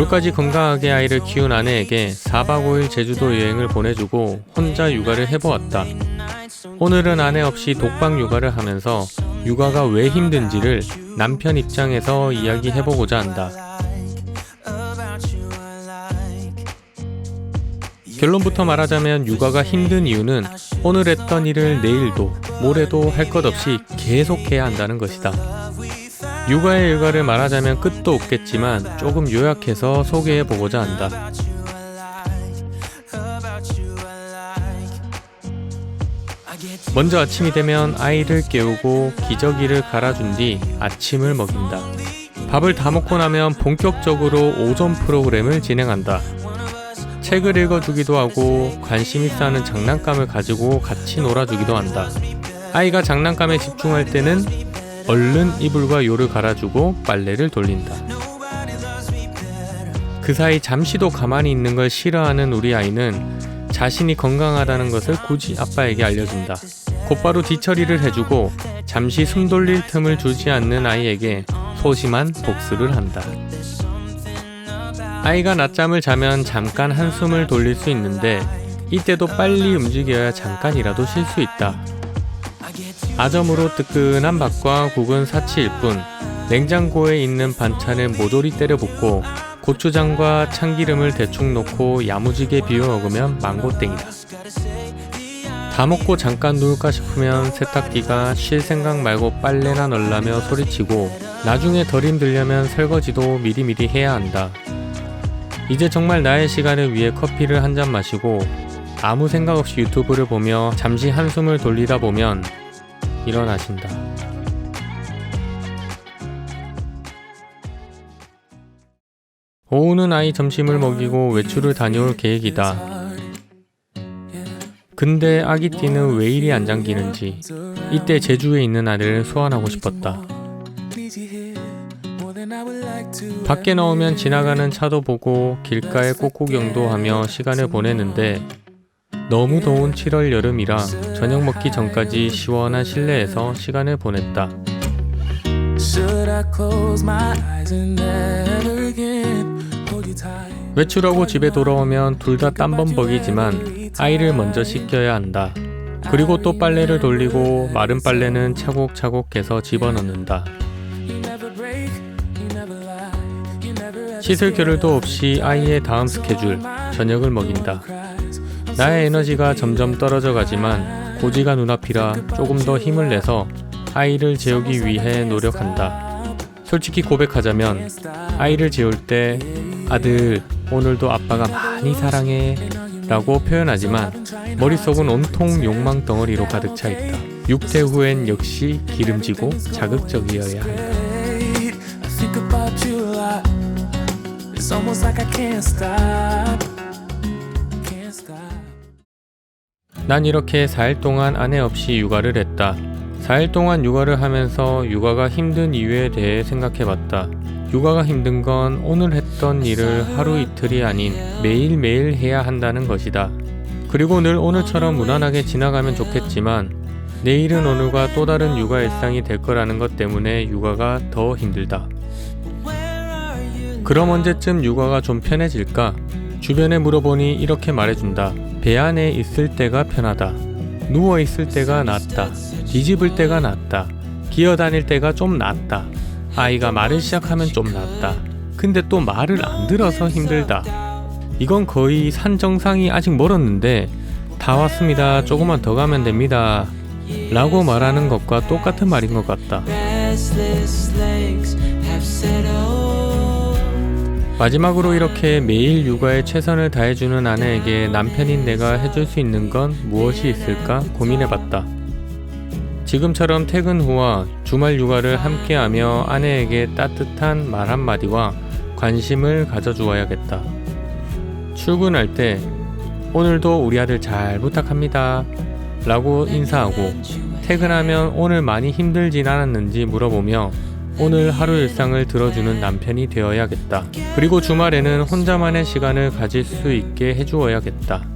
돌까지 건강하게 아이를 키운 아내에게 4박 5일 제주도 여행을 보내주고 혼자 육아를 해보았다. 오늘은 아내 없이 독방 육아를 하면서 육아가 왜 힘든지를 남편 입장에서 이야기해보고자 한다. 결론부터 말하자면 육아가 힘든 이유는 오늘 했던 일을 내일도 모레도 할 것 없이 계속해야 한다는 것이다. 육아의 일과를 말하자면 끝도 없겠지만 조금 요약해서 소개해 보고자 한다. 먼저 아침이 되면 아이를 깨우고 기저귀를 갈아준 뒤 아침을 먹인다. 밥을 다 먹고 나면 본격적으로 오전 프로그램을 진행한다. 책을 읽어주기도 하고 관심 있어 하는 장난감을 가지고 같이 놀아주기도 한다. 아이가 장난감에 집중할 때는 얼른 이불과 요를 갈아주고 빨래를 돌린다. 그 사이 잠시도 가만히 있는 걸 싫어하는 우리 아이는 자신이 건강하다는 것을 굳이 아빠에게 알려준다. 곧바로 뒤처리를 해주고 잠시 숨 돌릴 틈을 주지 않는 아이에게 소심한 복수를 한다. 아이가 낮잠을 자면 잠깐 한숨을 돌릴 수 있는데 이때도 빨리 움직여야 잠깐이라도 쉴 수 있다. 아점으로 뜨끈한 밥과 국은 사치일 뿐 냉장고에 있는 반찬을 모조리 때려 붓고 고추장과 참기름을 대충 넣고 야무지게 비벼 먹으면 망고땡이다. 다 먹고 잠깐 누울까 싶으면 세탁기가 쉴 생각 말고 빨래나 널라며 소리치고 나중에 덜 힘들려면 설거지도 미리미리 해야 한다. 이제 정말 나의 시간을 위해 커피를 한 잔 마시고 아무 생각 없이 유튜브를 보며 잠시 한숨을 돌리다 보면 일어나신다. 오후는 아이 점심을 먹이고 외출을 다녀올 계획이다. 근데 아기 띠는 왜 이리 안 잠기는지 이때 제주에 있는 아들을 소환하고 싶었다. 밖에 나오면 지나가는 차도 보고 길가에 꽃구경도 하며 시간을 보내는데 너무 더운 7월 여름이라 저녁 먹기 전까지 시원한 실내에서 시간을 보냈다. 외출하고 집에 돌아오면 둘 다 땀범벅이지만 아이를 먼저 씻겨야 한다. 그리고 또 빨래를 돌리고 마른 빨래는 차곡차곡 해서 집어넣는다. 씻을 겨를도 없이 아이의 다음 스케줄, 저녁을 먹인다. 나의 에너지가 점점 떨어져 가지만 고지가 눈앞이라 조금 더 힘을 내서 아이를 재우기 위해 노력한다. 솔직히 고백하자면 아이를 재울 때 아들 오늘도 아빠가 많이 사랑해 라고 표현하지만 머릿속은 온통 욕망 덩어리로 가득 차 있다. 6대 후엔 역시 기름지고 자극적이어야 한다. 난 이렇게 4일 동안 아내 없이 육아를 했다. 4일 동안 육아를 하면서 육아가 힘든 이유에 대해 생각해 봤다. 육아가 힘든 건 오늘 했던 일을 하루 이틀이 아닌 매일매일 해야 한다는 것이다. 그리고 늘 오늘처럼 무난하게 지나가면 좋겠지만 내일은 오늘과 또 다른 육아 일상이 될 거라는 것 때문에 육아가 더 힘들다. 그럼 언제쯤 육아가 좀 편해질까? 주변에 물어보니 이렇게 말해준다. 배 안에 있을 때가 편하다. 누워 있을 때가 낫다. 뒤집을 때가 낫다. 기어 다닐 때가 좀 낫다. 아이가 말을 시작하면 좀 낫다. 근데 또 말을 안 들어서 힘들다. 이건 거의 산 정상이 아직 멀었는데 다 왔습니다. 조금만 더 가면 됩니다. 라고 말하는 것과 똑같은 말인 것 같다. 마지막으로 이렇게 매일 육아에 최선을 다해주는 아내에게 남편인 내가 해줄 수 있는 건 무엇이 있을까 고민해봤다. 지금처럼 퇴근 후와 주말 육아를 함께하며 아내에게 따뜻한 말 한마디와 관심을 가져주어야겠다. 출근할 때 오늘도 우리 아들 잘 부탁합니다. 라고 인사하고 퇴근하면 오늘 많이 힘들진 않았는지 물어보며 오늘 하루 일상을 들어주는 남편이 되어야겠다. 그리고 주말에는 혼자만의 시간을 가질 수 있게 해주어야겠다.